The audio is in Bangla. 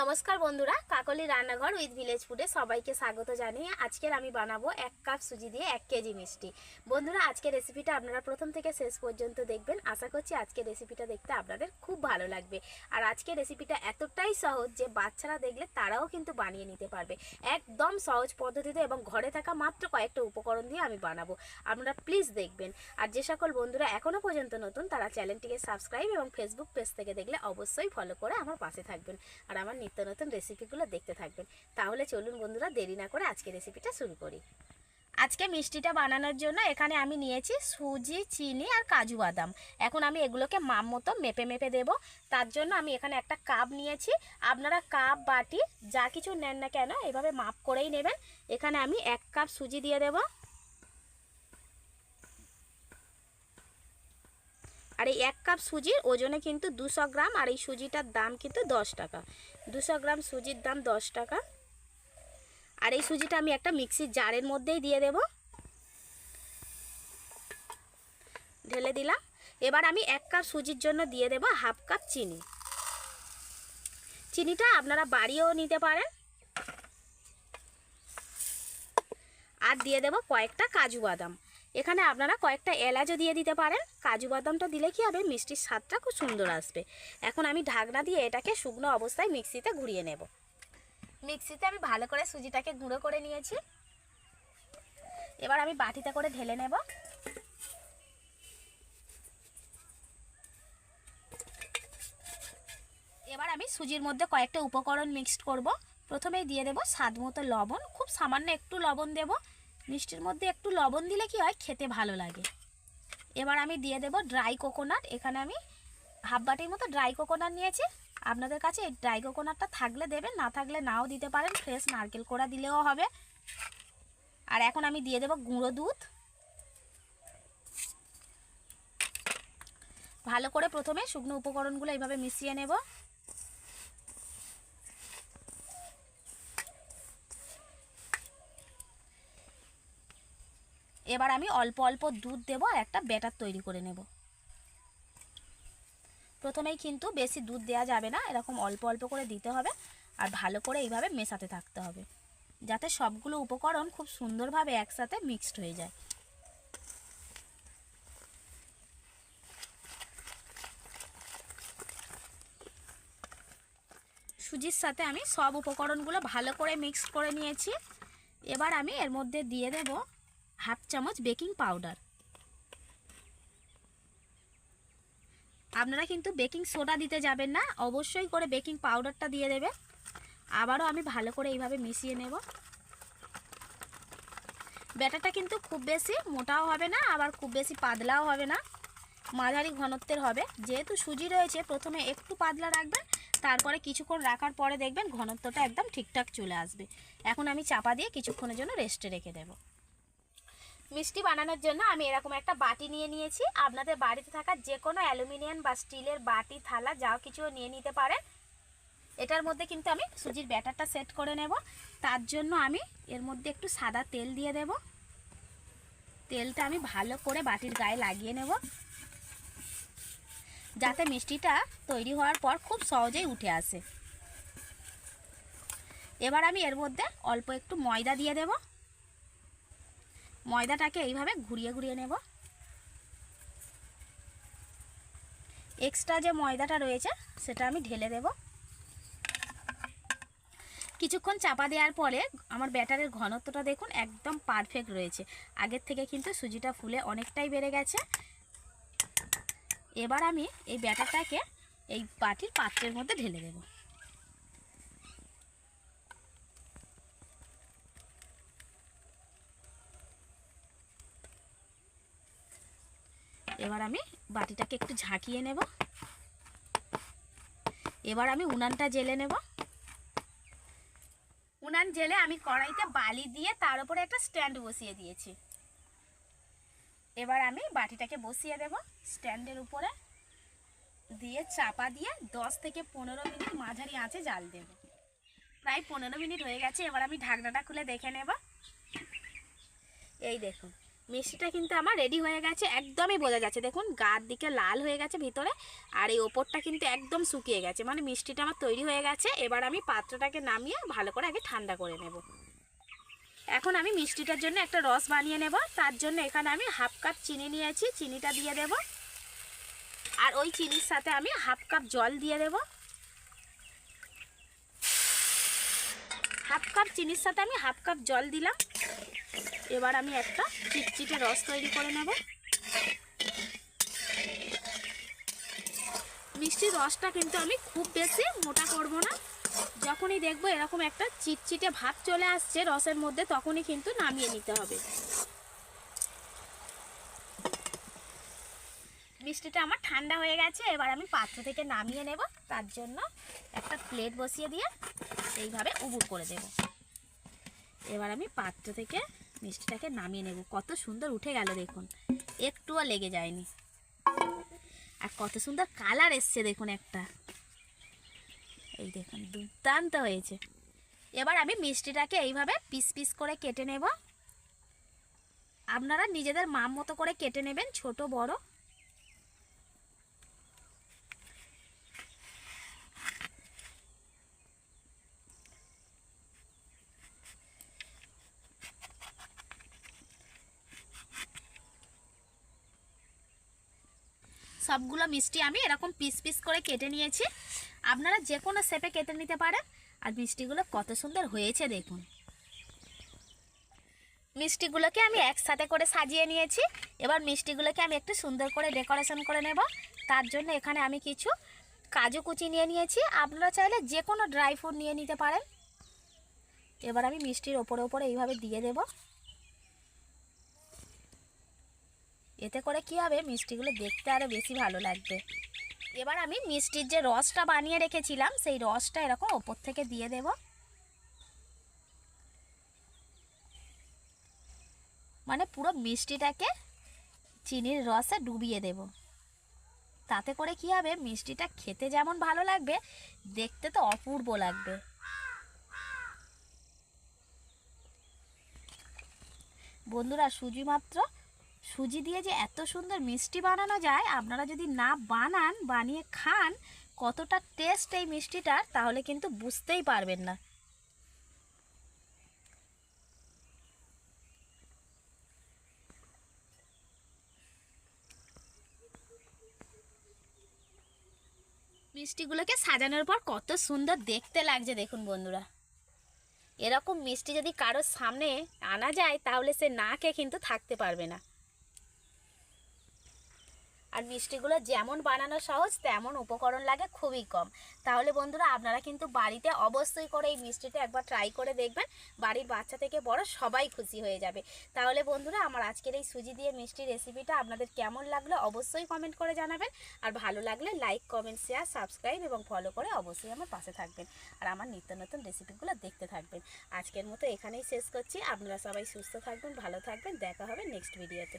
নমস্কার বন্ধুরা, কাকলি রান্নাঘর উইথ ভিলেজ ফুডে সবাইকে স্বাগত জানিয়ে আজকের আমি বানাবো এক কাপ সুজি দিয়ে এক কেজি মিষ্টি। বন্ধুরা, আজকের রেসিপিটা আপনারা প্রথম থেকে শেষ পর্যন্ত দেখবেন। আশা করছি আজকের রেসিপিটা দেখতে আপনাদের খুব ভালো লাগবে। আর আজকের রেসিপিটা এতটাই সহজ যে বাচ্চারা দেখলে তারাও কিন্তু বানিয়ে নিতে পারবে। একদম সহজ পদ্ধতিতে এবং ঘরে থাকা মাত্র কয়েকটা উপকরণ দিয়ে আমি বানাবো। আপনারা প্লিজ দেখবেন। আর যে সকল বন্ধুরা এখনও পর্যন্ত নতুন, তারা চ্যানেলটিকে সাবস্ক্রাইব এবং ফেসবুক পেজ থেকে দেখলে অবশ্যই ফলো করে আমার পাশে থাকবেন। আর আমার নিত্য নতুন রেসিপিগুলো দেখতে থাকবেন। তাহলে চলুন বন্ধুরা, দেরি না করে আজকে রেসিপিটা শুরু করি। আজকে মিষ্টিটা বানানোর জন্য এখানে আমি নিয়েছি সুজি, চিনি আর কাজু বাদাম। এখন আমি এগুলোকে মাপ মতো মেপে মেপে দেব। তার জন্য আমি এখানে একটা কাপ নিয়েছি। আপনারা কাপ বাটি, যা কিছু নেন না কেন, এভাবে মাপ করেই নেবেন। এখানে আমি এক কাপ সুজি দিয়ে দেব। আর এই এক কাপ সুজির ওজনে কিন্তু দুশো গ্রাম আর এই সুজিটার দাম কিন্তু দশ টাকা। দুশো গ্রাম সুজির দাম দশ টাকা। আর এই সুজিটা আমি একটা মিক্সির জারের মধ্যেই দিয়ে দেব। ঢেলে দিলাম। এবার আমি এক কাপ সুজির জন্য দিয়ে দেব হাফ কাপ চিনি। চিনিটা আপনারা বাড়িয়েও নিতে পারেন। আর দিয়ে দেব কয়েকটা কাজু বাদাম। এখানে আপনারা কয়েকটা এলাচও দিয়ে দিতে পারেন। কাজু বাদামটা দিলে কি হবে? মিষ্টির স্বাদটা খুব সুন্দর আসবে। এখন আমি ঢাকনা দিয়ে এটাকে শুকনো অবস্থায় মিক্সিতে ঘুরিয়ে নেব। মিক্সিতে আমি ভালো করে সুজিটাকে গুঁড়ো করে নিয়েছি। এবার আমি বাটিতে করে ঢেলে নেব। এবার আমি সুজির মধ্যে কয়েকটা উপকরণ মিক্সড করব। প্রথমেই দিয়ে দেব স্বাদ মতো লবণ। খুব সামান্য একটু লবণ দেব। মিষ্টির মধ্যে একটু লবণ দিলে কি হয়? খেতে ভালো লাগে। এবার আমি দিয়ে দেব ড্রাই কোকোনাট এখানে আমি হাফ বাটির মতো ড্রাই কোকোনাট নিয়েছি। আপনাদের কাছে এই ড্রাই কোকোনাটটা থাকলে দেবেন, না থাকলে নাও দিতে পারেন। ফ্রেশ নারকেল কোড়া দিলেও হবে। আর এখন আমি দিয়ে দেব গুঁড়ো দুধ। ভালো করে প্রথমে শুকনো উপকরণগুলো এইভাবে মিশিয়ে নেব। এবার আমি অল্প অল্প দুধ দেবো আর একটা ব্যাটার তৈরি করে নেব। প্রথমেই কিন্তু বেশি দুধ দেওয়া যাবে না, এরকম অল্প অল্প করে দিতে হবে আর ভালো করে এইভাবে মেশাতে থাকতে হবে। যাতে সবগুলো উপকরণ খুব সুন্দরভাবে একসাথে মিক্সড হয়ে যায়। সুজির সাথে আমি সব উপকরণগুলো ভালো করে মিক্স করে নিয়েছি। এবার আমি এর মধ্যে দিয়ে দেব হাফ চামচ বেকিং পাউডার। আপনারা কিন্তু বেকিং সোডা দিতে যাবেন না, অবশ্যই করে বেকিং পাউডারটা দিয়ে দেবে আবারও আমি ভালো করে এইভাবে মিশিয়ে নেব। ব্যাটারটা কিন্তু খুব বেশি মোটাও হবে না, আবার খুব বেশি পাতলাও হবে না। মাঝারি ঘনত্বের হবে। যেহেতু সুজি রয়েছে, প্রথমে একটু পাতলা রাখবেন, তারপরে কিছুক্ষণ রাখার পরে দেখবেন ঘনত্বটা একদম ঠিকঠাক চলে আসবে। এখন আমি চাপা দিয়ে কিছুক্ষণের জন্য রেস্টে রেখে দেবো। মিষ্টি বানানোর জন্য আমি এরকম একটা বাটি নিয়ে নিয়েছি। আপনাদের বাড়িতে থাকা যে কোনো অ্যালুমিনিয়াম বা স্টিলের বাটি, থালা যা কিছু নিয়ে নিতে পারেন। এটার মধ্যে কিন্তু আমি সুজির ব্যাটারটা সেট করে নেব। তার জন্য আমি এর মধ্যে একটু সাদা তেল দিয়ে দেব। তেলটা আমি ভালো করে বাটির গায়ে লাগিয়ে নেব। যাতে মিষ্টিটা তৈরি হওয়ার পর খুব সহজেই উঠে আসে। এবার আমি এর মধ্যে অল্প একটু ময়দা দিয়ে দেবো। ময়দাটাকে এইভাবে ঘুরিয়ে ঘুরিয়ে নেব। এক্সট্রা যে ময়দাটা রয়েছে, সেটা আমি ঢেলে দেব। কিছুক্ষণ চাপা দেওয়ার পরে আমার ব্যাটারের ঘনত্বটা দেখুন একদম পারফেক্ট রয়েছে। আগের থেকে কিন্তু সুজিটা ফুলে অনেকটাই বেড়ে গেছে। এবার আমি এই ব্যাটারটাকে এই বাটির পাত্রের মধ্যে ঢেলে দেবো। এবার আমি বাটিটাকে একটু ঝাঁকিয়ে নেব। এবার আমি উনানটা জেলে নেব। উনান জেলে আমি কড়াইতে বালি দিয়ে তার উপরে একটা স্ট্যান্ড বসিয়ে দিয়েছি। এবার আমি বাটিটাকে বসিয়ে দেব স্ট্যান্ডের উপরে। দিয়ে চাপা দিয়ে দশ থেকে পনেরো মিনিট মাঝারি আঁচে জাল দেব। প্রায় পনেরো মিনিট হয়ে গেছে, এবার আমি ঢাকনাটা খুলে দেখে নেব। এই দেখুন মিষ্টিটা কিন্তু আমার রেডি হয়ে গেছে, একদমই বোঝা যাচ্ছে। দেখুন, গার দিকে লাল হয়ে গেছে ভিতরে, আর এই ওপরটা কিন্তু একদম শুকিয়ে গেছে। মানে মিষ্টিটা আমার তৈরি হয়ে গেছে, এবার আমি পাত্রটাকে নামিয়ে ভালো করে আগে ঠান্ডা করে নেব। এখন আমি মিষ্টিটার জন্য একটা রস বানিয়ে নেব। তার জন্য এখানে আমি হাফ কাপ চিনি নিয়েছি, চিনিটা দিয়ে দেব। আর ওই চিনির সাথে আমি হাফ কাপ জল দিয়ে দেব। হাফ কাপ চিনির সাথে আমি হাফ কাপ জল দিলাম। এবার আমি একটা চিটচিটে রস তৈরি করে নেব। মিষ্টির রসটা কিন্তু আমি খুব বেশি মোটা করব না। যখনই দেখব এরকম একটা চিটচিটে ভাব চলে আসছে রসের মধ্যে, তখনই কিন্তু নামিয়ে নিতে হবে। মিষ্টিটা আমার ঠান্ডা হয়ে গেছে, এবার আমি পাত্র থেকে নামিয়ে নেব। তার জন্য একটা প্লেট বসিয়ে দিয়ে এইভাবে উবুর করে দেব। এবার আমি পাত্র থেকে মিষ্টিটাকে নামিয়ে নেব। কত সুন্দর উঠে গেল দেখুন। একটুও লেগে যায়নি। আর কত সুন্দর কালার এসছে দেখুন একটা। এই দেখুন, দুর্দান্ত হয়েছে। এবার আমি মিষ্টিটাকে এইভাবে পিস পিস করে কেটে নেব। আপনারা নিজেদের মাম মতো করে কেটে নেবেন, ছোট, বড়। সবগুলো মিষ্টি আমি এরকম পিস পিস করে কেটে নিয়েছি। আপনারা যে কোনো শেপে কেটে নিতে পারেন। আর মিষ্টিগুলো কত সুন্দর হয়েছে দেখুন। মিষ্টিগুলোকে আমি একসাথে করে সাজিয়ে নিয়েছি। এবার মিষ্টিগুলোকে আমি একটু সুন্দর করে ডেকোরেশন করে নেব। তার জন্য এখানে আমি কিছু কাজু কুচি নিয়ে নিয়েছি। আপনারা চাইলে যে কোনো ড্রাই ফ্রুট নিয়ে নিতে পারেন। এবার আমি মিষ্টির ওপরে ওপরে এইভাবে দিয়ে দেবো। এতে করে কি হবে? মিষ্টিগুলো দেখতে আরও বেশি ভালো লাগবে। এবার আমি মিষ্টির যে রসটা বানিয়ে রেখেছিলাম, সেই রসটা এরকম ওপর থেকে দিয়ে দেব। মানে পুরো মিষ্টিটাকে চিনির রসে ডুবিয়ে দেব। তাতে করে কি হবে? মিষ্টিটা খেতে যেমন ভালো লাগবে, দেখতে তো অপূর্ব লাগবে। বন্ধুরা, সুজি মাত্র সুজি দিয়ে যে এত সুন্দর মিষ্টি বানানো যায়, আপনারা যদি না বানান, বানিয়ে খান, কতটা টেস্ট এই মিষ্টিটার, তাহলে কিন্তু বুঝতেই পারবেন না। মিষ্টিগুলোকে সাজানোর পর কত সুন্দর দেখতে লাগছে, দেখুন বন্ধুরা। এরকম মিষ্টি যদি কারোর সামনে আনা যায়, তাহলে সে না খেয়ে কিন্তু থাকতে পারবে না। আর মিষ্টিগুলো যেমন বানানো সহজ, তেমন উপকরণ লাগে খুবই কম। তাহলে বন্ধুরা, আপনারা কিন্তু বাড়িতে অবশ্যই করে এই মিষ্টিটা একবার ট্রাই করে দেখবেন। বাড়ির বাচ্চা থেকে বড় সবাই খুশি হয়ে যাবে। তাহলে বন্ধুরা, আমার আজকের এই সুজি দিয়ে মিষ্টি রেসিপিটা আপনাদের কেমন লাগল অবশ্যই কমেন্ট করে জানাবেন। আর ভালো লাগলে লাইক কমেন্ট শেয়ার সাবস্ক্রাইব এবং ফলো করে অবশ্যই আমার পাশে থাকবেন। আর আমার নিত্য নতুন রেসিপিগুলো দেখতে থাকবেন। আজকের মতো এখানেই শেষ করছি। আপনারা সবাই সুস্থ থাকবেন, ভালো থাকবেন। দেখা হবে নেক্সট ভিডিওতে